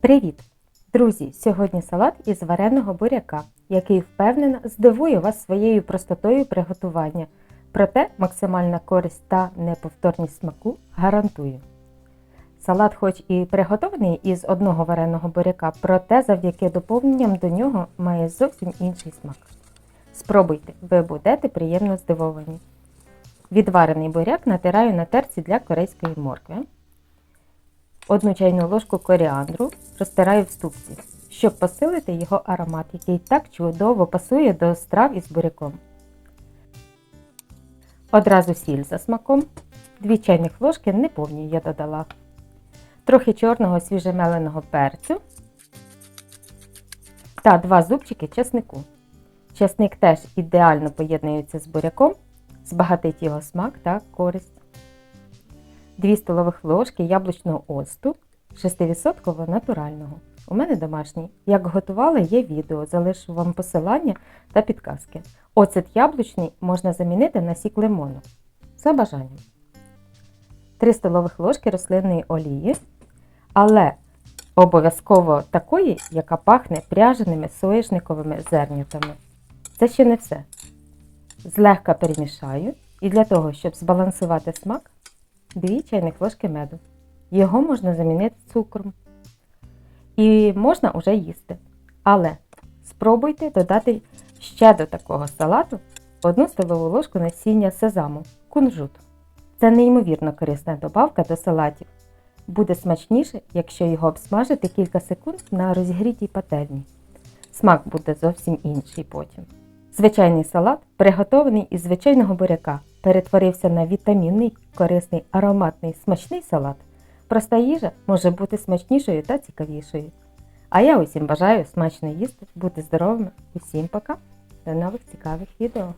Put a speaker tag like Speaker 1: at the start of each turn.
Speaker 1: Привіт! Друзі! Сьогодні салат із вареного буряка, який впевнена здивує вас своєю простотою приготування. Проте максимальна користь та неповторність смаку гарантую. Салат, хоч і приготований із одного вареного буряка, проте завдяки доповненням до нього має зовсім інший смак. Спробуйте, ви будете приємно здивовані. Відварений буряк натираю на терці для корейської моркви. Одну чайну ложку коріандру розтираю в ступці, щоб посилити його аромат, який так чудово пасує до страв із буряком. Одразу сіль за смаком. 2 чайних ложки неповні я додала. Трохи чорного свіжемеленого перцю та 2 зубчики чеснику. Чесник теж ідеально поєднується з буряком, збагатить його смак та користь. 2 столових ложки яблучного оцту 6% натурального. У мене домашній. Як готувала, є відео, залишу вам посилання та підказки. Оцет яблучний можна замінити на сік лимону. За бажанням. 3 столових ложки рослинної олії, але обов'язково такої, яка пахне пряженими соєшниковими зернятами. Це ще не все. Злегка перемішаю і для того, щоб збалансувати смак, 2 чайних ложки меду. Його можна замінити цукром. І можна вже їсти. Але спробуйте додати ще до такого салату 1 столову ложку насіння сезаму, кунжут. Це неймовірно корисна добавка до салатів. Буде смачніше, якщо його обсмажити кілька секунд на розігрітій пательні. Смак буде зовсім інший потім. Звичайний салат, приготований із звичайного буряка, перетворився на вітамінний, корисний, ароматний, смачний салат. Проста їжа може бути смачнішою та цікавішою. А я усім бажаю смачно їсти, бути здоровими. Усім пока! До нових цікавих відео!